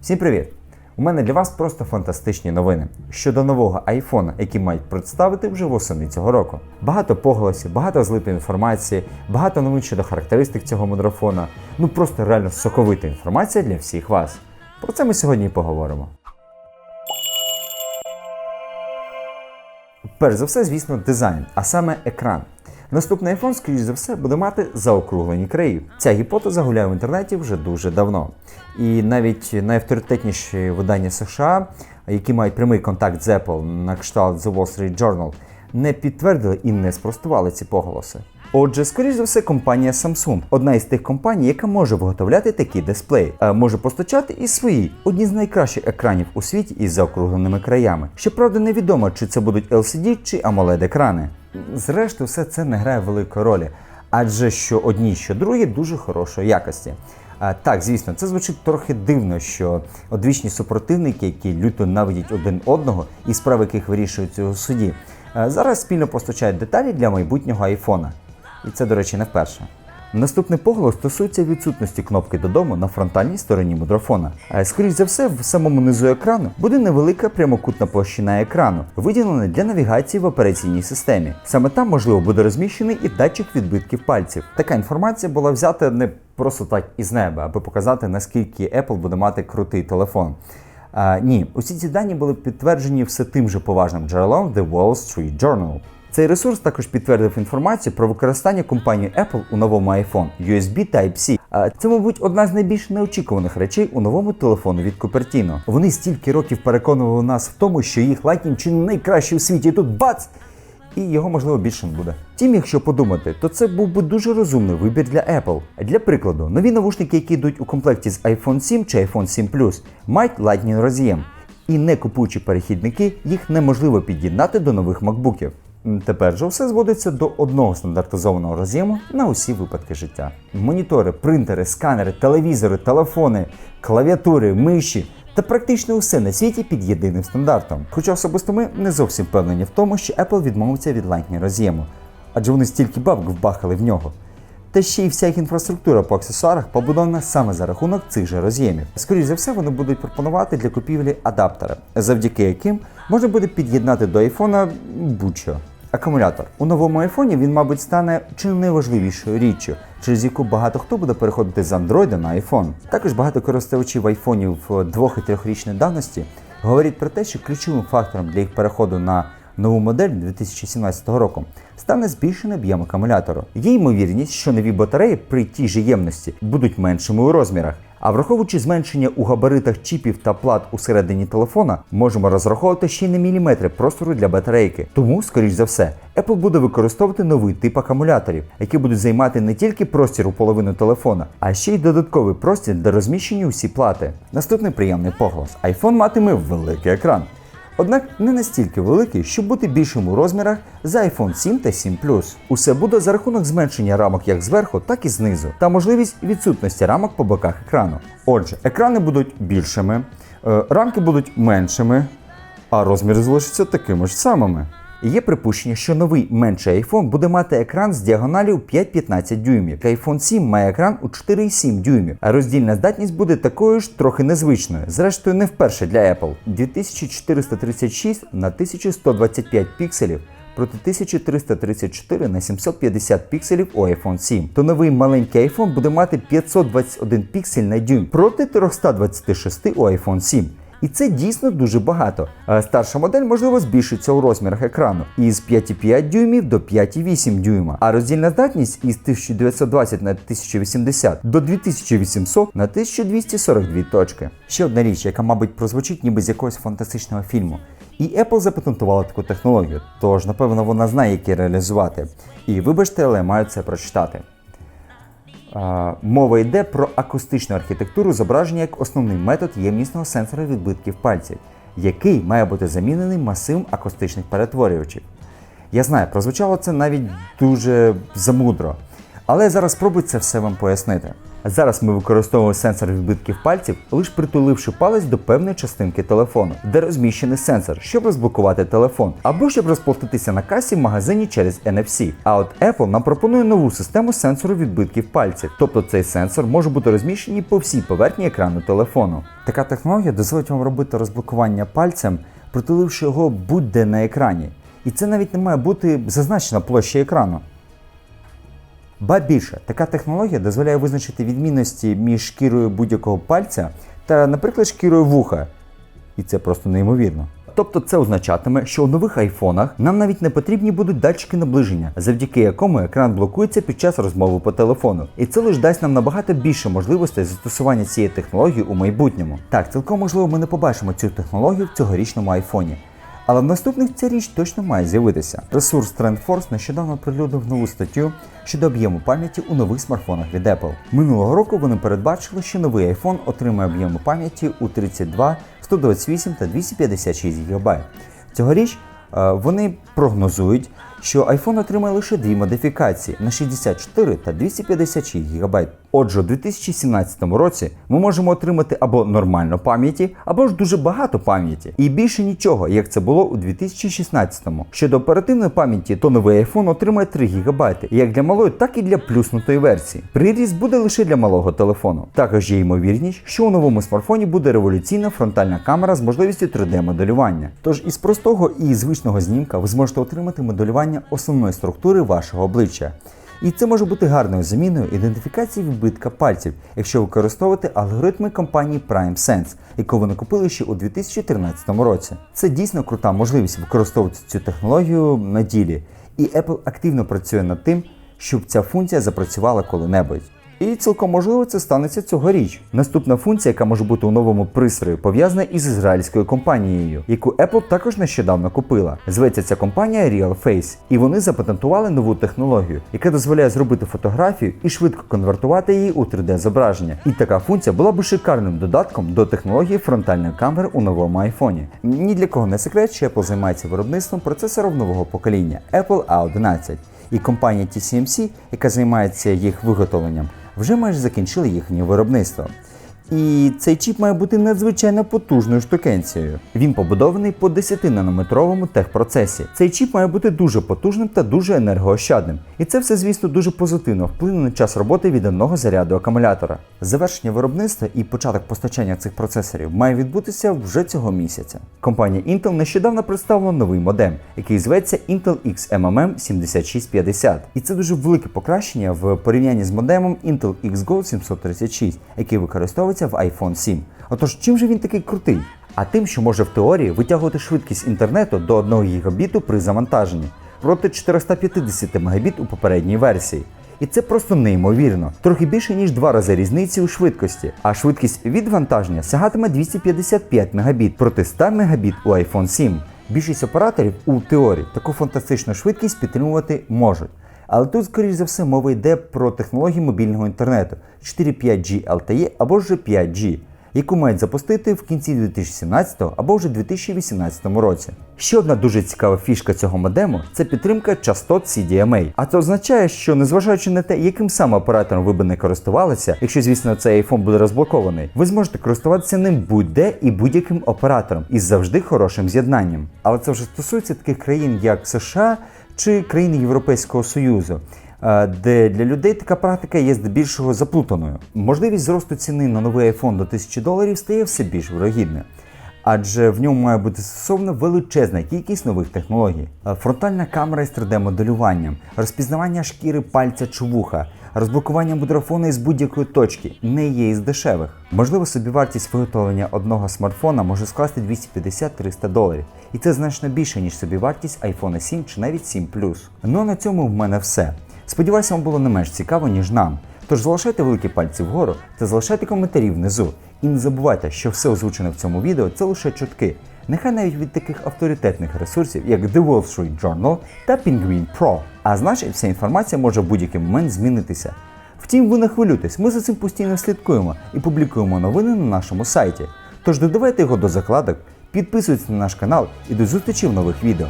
Всім привіт! У мене для вас просто фантастичні новини щодо нового айфона, який мають представити вже восени цього року. Багато поголосів, багато злитої інформації, багато новин щодо характеристик цього мудрофона. Ну просто реально соковита інформація для всіх вас. Про це ми сьогодні і поговоримо. Перш за все, звісно, дизайн, а саме екран. Наступний iPhone, скоріш за все, буде мати заокруглені краї. Ця гіпотеза гуляє в інтернеті вже дуже давно. І навіть найавторитетніші видання США, які мають прямий контакт з Apple на кшталт The Wall Street Journal, не підтвердили і не спростували ці поголоси. Отже, скоріш за все, компанія Samsung, одна із тих компаній, яка може виготовляти такі дисплеї, а може постачати і свої одні з найкращих екранів у світі із заокругленими краями. Щоправда, невідомо, чи це будуть LCD чи amoled екрани. Зрештою, все це не грає великої ролі, адже що одні, що другі дуже хорошої якості. А, так, звісно, це звучить трохи дивно, що одвічні супротивники, які люто навидять один одного і справи яких вирішуються у суді, а, зараз спільно постачають деталі для майбутнього айфона. І це, до речі, не вперше. Наступний поголос стосується відсутності кнопки додому на фронтальній стороні мудрофона. А скоріш за все, в самому низу екрану буде невелика прямокутна площина екрану, виділена для навігації в операційній системі. Саме там, можливо, буде розміщений і датчик відбитків пальців. Така інформація була взята не просто так із неба, аби показати, наскільки Apple буде мати крутий телефон. А, ні, усі ці дані були підтверджені все тим же поважним джерелом The Wall Street Journal. Цей ресурс також підтвердив інформацію про використання компанії Apple у новому iPhone USB Type-C. Це, мабуть, одна з найбільш неочікуваних речей у новому телефону від Cupertino. Вони стільки років переконували нас в тому, що їх Lightning чи не найкращий у світі. І тут бац! І його можливо більше не буде. Втім, якщо подумати, то це був би дуже розумний вибір для Apple. Для прикладу, нові навушники, які йдуть у комплекті з iPhone 7 чи iPhone 7 Plus, мають Lightning роз'єм. І не купуючи перехідники, їх неможливо під'єднати до нових макбуків. Тепер же все зводиться до одного стандартизованого роз'єму на усі випадки життя. Монітори, принтери, сканери, телевізори, телефони, клавіатури, миші та практично усе на світі під єдиним стандартом. Хоча особисто ми не зовсім впевнені в тому, що Apple відмовиться від Lightning роз'єму, адже вони стільки бабок вбахали в нього. Та ще й вся їх інфраструктура по аксесуарах побудована саме за рахунок цих же роз'ємів. Скоріше за все, вони будуть пропонувати для купівлі адаптери, завдяки яким можна буде під'єднати до айфона будь-що. Акумулятор у новому айфоні він, мабуть, стане чи найважливішою річчю, через яку багато хто буде переходити з Android на iPhone. Також багато користувачів айфонів двох і трьохрічної давності говорять про те, що ключовим фактором для їх переходу на нову модель 2017 року стане збільшений об'єм акумулятору. Є ймовірність, що нові батареї при тій же ємності будуть меншими у розмірах. А враховуючи зменшення у габаритах чіпів та плат усередині телефона, можемо розраховувати ще й на міліметри простору для батарейки. Тому, скоріш за все, Apple буде використовувати новий тип акумуляторів, які будуть займати не тільки простір у половину телефона, а ще й додатковий простір для розміщення усі плати. Наступний приємний поголос: iPhone матиме великий екран. Однак не настільки великий, щоб бути більшим у розмірах за iPhone 7 та 7 Plus. Усе буде за рахунок зменшення рамок як зверху, так і знизу, та можливість відсутності рамок по боках екрану. Отже, екрани будуть більшими, е, рамки будуть меншими, а розміри залишаться такими ж самими. Є припущення, що новий менший iPhone буде мати екран з діагоналів 5-15 дюймів. iPhone 7 має екран у 4,7 дюймів, а роздільна здатність буде такою ж трохи незвичною. Зрештою, не вперше для Apple. 2436 на 1125 пікселів. Проти 1334 на 750 пікселів у iPhone 7. То новий маленький iPhone буде мати 521 піксель на дюйм проти 326 у iPhone 7. І це дійсно дуже багато. Старша модель можливо збільшиться у розмірах екрану із 5,5 дюймів до 5,8 дюйма, а роздільна здатність із 1920 на 1080 до 2800 на 1242 точки. Ще одна річ, яка, мабуть, прозвучить ніби з якогось фантастичного фільму. І Apple запатентувала таку технологію, тож напевно вона знає, як її реалізувати. І вибачте, але маю це прочитати. Мова йде про акустичну архітектуру зображення як основний метод ємнісного сенсора відбитків пальців, який має бути замінений масивом акустичних перетворювачів. Я знаю, прозвучало це навіть дуже замудро. Але зараз спробую це все вам пояснити. Зараз ми використовуємо сенсор відбитків пальців, лише притуливши палець до певної частинки телефону, де розміщений сенсор, щоб розблокувати телефон, або щоб розплатитися на касі в магазині через NFC. А от Apple нам пропонує нову систему сенсору відбитків пальців, тобто цей сенсор може бути розміщений по всій поверхні екрану телефону. Така технологія дозволить вам робити розблокування пальцем, притуливши його будь-де на екрані. І це навіть не має бути зазначена площа екрану. Ба більше, така технологія дозволяє визначити відмінності між шкірою будь-якого пальця та, наприклад, шкірою вуха. І це просто неймовірно. Тобто це означатиме, що у нових айфонах нам навіть не потрібні будуть датчики наближення, завдяки якому екран блокується під час розмови по телефону. І це лише дасть нам набагато більше можливостей застосування цієї технології у майбутньому. Так, цілком можливо, ми не побачимо цю технологію в цьогорічному айфоні. Але в наступних ця річ точно має з'явитися. Ресурс TrendForce нещодавно прилюдив нову статтю щодо об'єму пам'яті у нових смартфонах від Apple. Минулого року вони передбачили, що новий iPhone отримає об'єму пам'яті у 32, 128 та 256 ГБ. Цьогоріч е, вони прогнозують, що iPhone отримає лише дві модифікації на 64 та 256 ГБ. Отже, у 2017 році ми можемо отримати або нормально пам'яті, або ж дуже багато пам'яті. І більше нічого, як це було у 2016-му. Щодо оперативної пам'яті, то новий iPhone отримає 3 ГБ, як для малої, так і для плюснутої версії. Приріст буде лише для малого телефону. Також є ймовірність, що у новому смартфоні буде революційна фронтальна камера з можливістю 3D-моделювання. Тож із простого і звичного знімка ви зможете отримати моделювання основної структури вашого обличчя. І це може бути гарною заміною ідентифікації відбитка пальців, якщо використовувати алгоритми компанії PrimeSense, яку вони купили ще у 2013 році. Це дійсно крута можливість використовувати цю технологію на ділі, і Apple активно працює над тим, щоб ця функція запрацювала коли-небудь. І цілком можливо це станеться цьогоріч. Наступна функція, яка може бути у новому пристрої, пов'язана із ізраїльською компанією, яку Apple також нещодавно купила. Зветься ця компанія RealFace, і вони запатентували нову технологію, яка дозволяє зробити фотографію і швидко конвертувати її у 3D-зображення. І така функція була б шикарним додатком до технології фронтальної камери у новому айфоні. Ні для кого не секрет, що Apple займається виробництвом процесорів нового покоління Apple A11. І компанія TSMC, яка займається їх виготовленням, вже майже закінчили їхнє виробництво. І цей чіп має бути надзвичайно потужною штукенцією. Він побудований по 10-нанометровому техпроцесі. Цей чіп має бути дуже потужним та дуже енергоощадним. І це все, звісно, дуже позитивно вплине на час роботи від одного заряду акумулятора. Завершення виробництва і початок постачання цих процесорів має відбутися вже цього місяця. Компанія Intel нещодавно представила новий модем, який зветься Intel XMMM 7650. І це дуже велике покращення в порівнянні з модемом Intel XGO 736, який використовується в iPhone 7. Отож, чим же він такий крутий? А тим, що може в теорії витягувати швидкість інтернету до 1 гігабіту при завантаженні проти 450 Мбіт у попередній версії. І це просто неймовірно. Трохи більше ніж два рази різниці у швидкості, а швидкість відвантаження сягатиме 255 Мбіт проти 100 Мбіт у iPhone 7. Більшість операторів у теорії таку фантастичну швидкість підтримувати можуть. Але тут, скоріш за все, мова йде про технології мобільного інтернету 4.5G LTE або ж 5G, яку мають запустити в кінці 2017 або вже 2018 році. Ще одна дуже цікава фішка цього модему це підтримка частот CDMA. А це означає, що незважаючи на те, яким саме оператором ви би не користувалися, якщо, звісно, цей iPhone буде розблокований, ви зможете користуватися ним будь-де і будь-яким оператором із завжди хорошим з'єднанням. Але це вже стосується таких країн, як США чи країни Європейського Союзу. е, Де для людей така практика є здебільшого заплутаною. Можливість зросту ціни на новий iPhone до 1000 доларів стає все більш вирогідною. Адже в ньому має бути застосована величезна кількість нових технологій. Е, Фронтальна камера із 3D-моделюванням, розпізнавання шкіри пальця чи вуха, розблокування мудрофона із будь-якої точки не є із дешевих. Можливо, собівартість виготовлення одного смартфона може скласти 250-300 доларів, і це значно більше, ніж собівартість iPhone 7 чи навіть 7 Plus. Ну а на цьому в мене все. Сподіваюся, вам було не менш цікаво, ніж нам. Тож залишайте великі пальці вгору та залишайте коментарі внизу. І не забувайте, що все озвучене в цьому відео це лише чутки. Нехай навіть від таких авторитетних ресурсів, як The Wall Street Journal та Penguin Pro. А значить, вся інформація може в будь-який момент змінитися. Втім, ви не хвилюйтесь, ми за цим постійно слідкуємо і публікуємо новини на нашому сайті. Тож додавайте його до закладок, підписуйтесь на наш канал і до зустрічі в нових відео.